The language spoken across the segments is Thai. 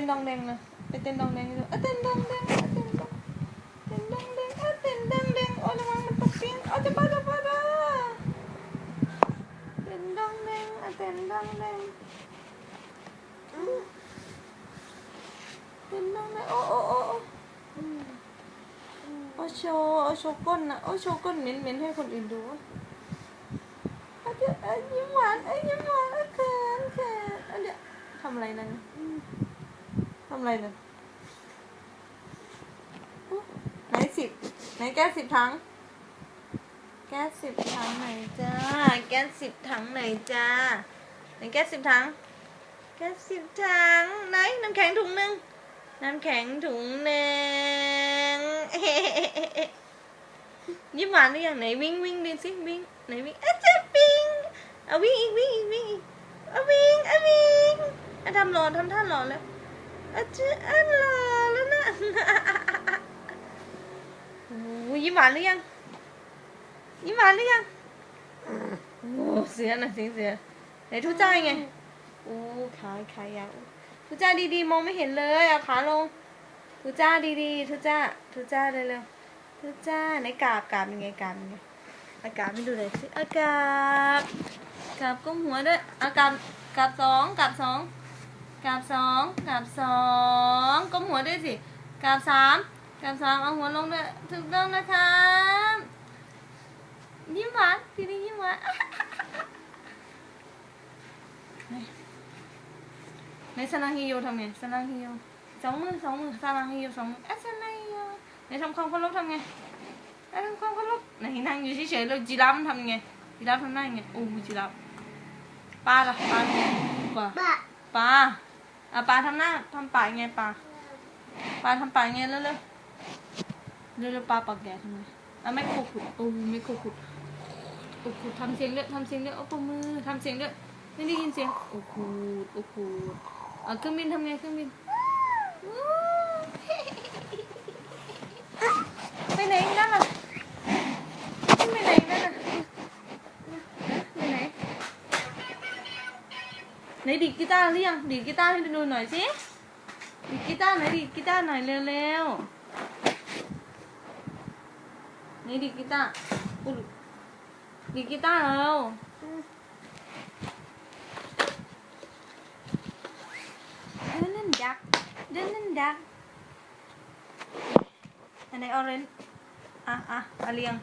ต้นดองแดงนะไปเต้นดองแดงดูเต้นดองแดงอะเต้นดองเต้นดองแดงอ่เต้นดองแดงโอ้ระวังมันตกเตียงเอาจะบ้าจะบ้าจ้าเต้นดองแดงอะเต้นดองแดงเต้นดองแดงโอ้โอ้โอ้โอ้อืมโอ้โชว์เอาโชว์ก้นนะโอ้โชว์ก้นเหม็นเหม็นให้คนอื่นดูอะเอาเดี๋ยวเอายิ้มหวานเอายิ้มหวานเอาเขินเขินเอาเดี๋ยวทำอะไรนั่นำอะไรนั่นไหนสิบไหนแก๊สสิบถังแก๊สสิบถังไหนจ้า แก๊สสิบถังไหนจ้า ไหนแก๊สสิบถังแก๊สสิบถังไหนน้ำแข็งถุงหนึ่งน้ำแข็งถุงหนึ่งยิ้มหวานหรือยังไหนวิ่งวิ่งดิสิวิ่งไหนวิ่งอาจะวิ่งเอาวิ่งอีกวิ่งอีกวิ่งอีกเอาวิ่งเอาวิ่งอะทำหล่อทำท่าหล่อแล้ว อาจะอะหล่อแล้วนะโอ้ยิ้มหวานหรือยังยิ้มหวานหรือยังโอ้เสือน่ะเสียงเสือไหนทุจ้าไงโอ้ขาขายาวทุจ้าดีๆ มองไม่เห็นเลยเอาขาลงทุจ้าดีๆทุจ้าทุจ้าเร็วๆทุจ้าไหนกราบกราบยังไงกราบยังไงอากาบให้ดูเลยสิอากาบกราบก้มหัวด้วยอากาบกราบสองกราบสอง กราบสองกราบสองก้มหัวด้วยสิกราบสามกราบสามเอาหัวลงด้วยถูกต้องนะครับยิ้มหวานทีนี้ยิ้มหวานในสลังฮิโยทำไงสลังฮิโยสองมือสองมือสลังฮิโยสองมืออะสลังฮิโยในทำความเคารพทำไงอะทำความเคารพไหนนั่งอยู่เฉยๆแล้วจีราฟมันทำยังไงจีราฟทำหน้ายังไงโอ้จีราฟปลาล่ะปลาทำไงปลาบะปลา อะปลาทำหน้าทำปากยังไงปลาปลาทำปากยังไงเร็วๆเร็วๆปลาปากแก่ทำไงอะไม่โคขุดโอ้ไม่โคขุดโอ้โหทำเสียงเรื่อยทำเสียงเรื่อยโอ้ปมือทำเสียงเรื่อยไม่ได้ยินเสียงโอ้โหโอ้โหอะเครื่องบินทำไงเครื่องบิน ไปไหนอีกนั่นล่ะไปไหนอีกนั่นล่ะไปไหนไห นดีดกีตาร์หรือยังดีดกีตาร์ให้ดูหน่อยสิดีดกีตาร์ไหนดีดกีตาร์หน่อยเร็วๆไหนดีดกีตาร์อุ๊ดีดกีตาร์เร็วเดินเล่นดักเดินเล่นดักอันไหนออเรนอะอะเรียง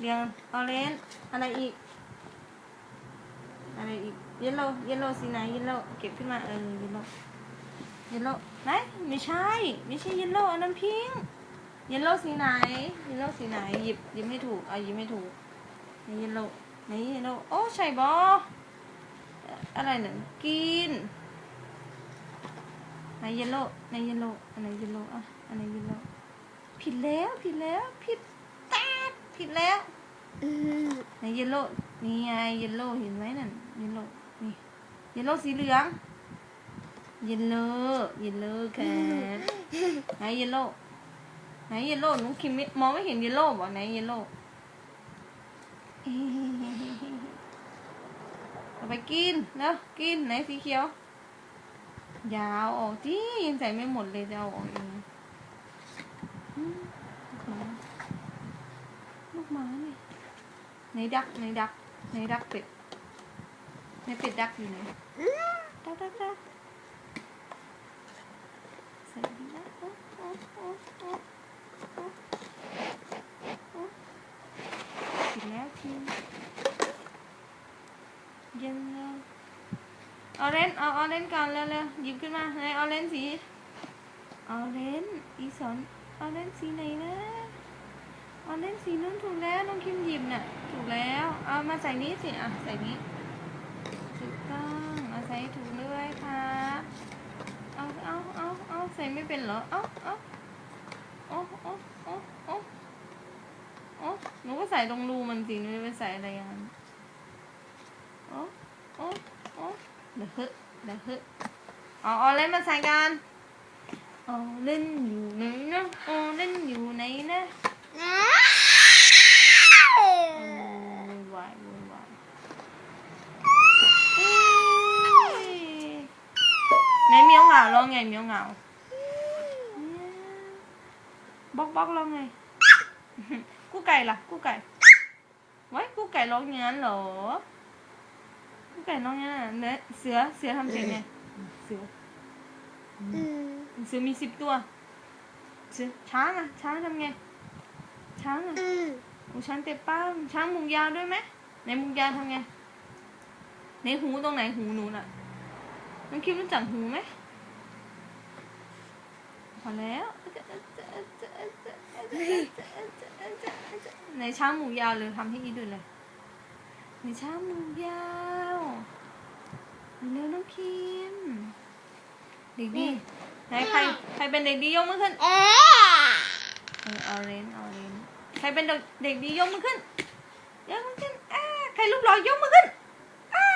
เรียงออเรนอะไรอีกอะไรอีก เยลโล่เยลโล่สีไหนเยลโล่เก็บขึ้นมาเออเยลโล่เยลโล่ไหนไม่ใช่ ไม่ใช่เยลโล่อันนั้นพิงค์เยลโล่สีไหนเยลโล่สีไหนหยิบหยิบไม่ถูกเอาหยิบไม่ถูกไหนเยลโล่ไหนเยลโล่โอ้ใช่บออะไรหนึ่งกินไหนเยลโล่ไหนเยลโล่อันไหนเยลโล่อะอันไหนเยลโล่ผิดแล้วผิดแล้วผิดแต๊ดผิดแล้วอืมไหนเยลโล่นี่ไงเยลโล่เห็นไหมนั่นเยลโล่ นี่เยลโล่สีเหลือง เยลโล่เยลโล่ครับไหนเยลโล่ไหนเยลโล่หนูคิมไม่มองไม่เห็นเยลโล่บ่ไหนเยลโล่เอาไปกินแล้วกินไหนสีเขียว ยาวออกที่ยังใส่ไม่หมดเลยจะเอาออกยังลูกหมาเนี่ยในดักในดักในดักเป็ด ในเป็ดดักอยู่ไหนดักดักดักใส่ดีนะโอ๊ะโอ๊ะโอ๊ะโอ๊ะโอ๊ะโอ๊ะกินแล้วกินเย็นแล้วออเรนเอาออเรนก่อนเร็วๆหยิบขึ้นมาในออเรนสีออเรนอีสอนออเรนสีไหนนะออเรนสีนู้นถูกแล้วน้องคิมหยิบน่ะถูกแล้ว เอามาใส่นี้สิอะใส่นี้ ถูกต้อง เอาใส่ถูกด้วยค่ะเอาเอาเอาเอาใส่ไม่เป็นเหรอ เอาเอาเอาเอาเอาเอาเอาหนูก็ใส่ตรงรูมันสิหนูจะไปใส่อะไรอย่างนั้นเอาเอาเอาเดี๋ยวเฮ้เดี๋ยวเฮ้เอาออเรนมาใส่กันออเล่นอยู่ไหนนะออเล่นอยู่ไหนนะนะ โอ้ยวุ่นวายวุ่นวายเอ้ยไหนเหมียวเหงา ล่าร้องไงเหมียวเหงาบล็อกบล็อกร้องไงกู้ไก่ล่ะกู้ไก่ไว้กู้ไก่ร้องอย่างนั้นเหรอกู้ไก่ร้องอย่างนั้นน่ะเนี่ยเสือเสือทำเสียงไงเสืออืมเสือมีสิบตัวเสือช้างอะช้างทำไงช้างอะอืมโอ้ช้างเต็มป้างช้างมุงยาวด้วยไหมในมุงยาวทำไงในหูตรงไหนหูหนูน่ะน้องคิมรู้จักหูไหมพ อแล้ว ในช้างหมูยาวเลยทำให้อีดูเลย ในช้างหมูยาวเร็วน้องคิมเด็กดีไหนใครใครเป็นเด็กดียกมือขึ้น เอ๊ะเออเอาเรนเอาเรนใครเป็นเด็กเด็กดียกมือขึ้นยกมือขึ้นอ่าใครรูปหล่อยกมือขึ้นอ่า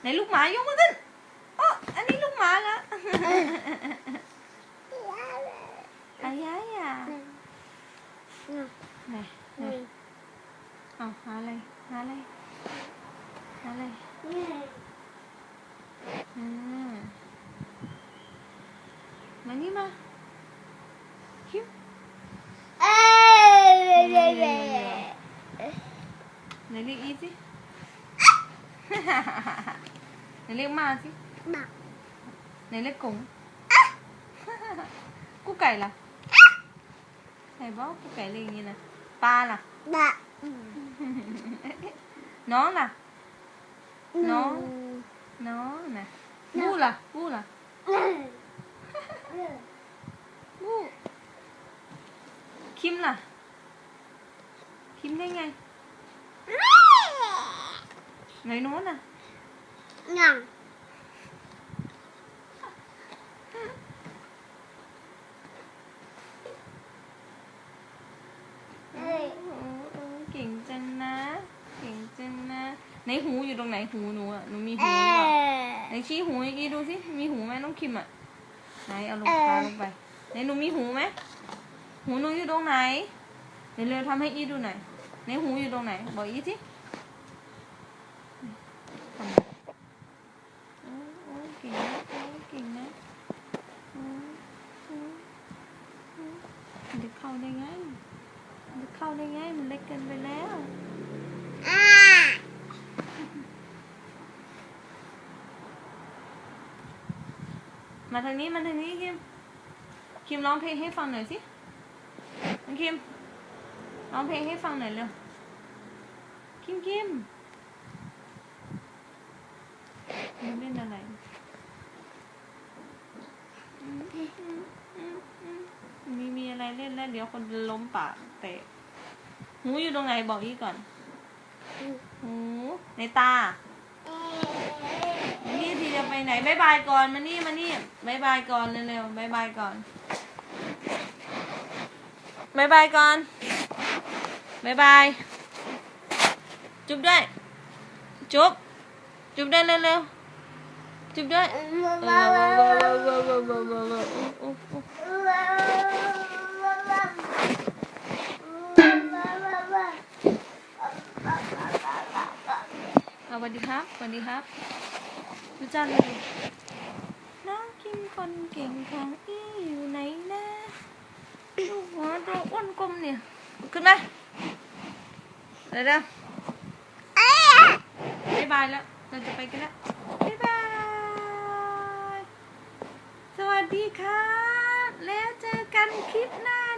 ไหนลูกหมายกมือขึ้นอ๋อ hết á. Ai gái à? Nè. Nè. Ờ hạ lên hạ lên. Hạ lên. Mani ma? Kim? Nali easy? Nali ma si? Ma này lấy cùng Cú cày là? Này bó cú cày liền như này, Ba là? Ba dạ. Nó là? Nó. Nó nè. Gu là? Gu là? Gu Kim là? Kim ngay ngay. Lấy nó nè? Nhằng นะไหนหูอยู่ตรงไหนหูหนูอะหนูมีหูเอ๊หรือเปล่าะไหนชี้หูอีกทีดูสิมีหูไหมน้องคิมอะไหนเอาลงพาลงไปไหนหนูมีหูไหมหูหนูอยู่ตรงไหนเดี๋ยวเร็วทำให้อีดูหน่อยไหนหูอยู่ตรงไหนบอกอีสิทำไมโอ้โอ้เก่งนะโอ้เก่งนะโอ้โอ้โอ้มันจะเข้าได้ไงมันจะเข้าได้ไงมันเล็กเกินไปแล้วอ่า มาทางนี้มาทางนี้คิม คิมร้องเพลงให้ฟังหน่อยสิน้องคิมร้องเพลงให้ฟังหน่อยเร็ว คิมคิมมันเล่นอะไรมีมีอะไรเล่นแล้วเดี๋ยวคนล้มปากเตะหูอยู่ตรงไหนบอกอีก่อน หูในตามานี่ทีจะไปไหนบายบายก่อนมานี่มานี่บายบายก่อนเร็วๆบายบายก่อนบายบายก่อนบายบาย จุ๊บด้วย จุ๊บ จุ๊บด้วยเร็วๆ จุ๊บด้วยเออ ครับสวัสดีครับดูจันเลยน้องกินคนเก่งของอีอยู่ไหนนะลูกหัวตัวอ้วนกลมเนี่ย ขึ้นมาเดี๋ยวเดี๋ยวบายบายแล้ว เราจะไปกันแล้วบ๊ายบาย สวัสดีครับ แล้วเจอกันคลิปหน้า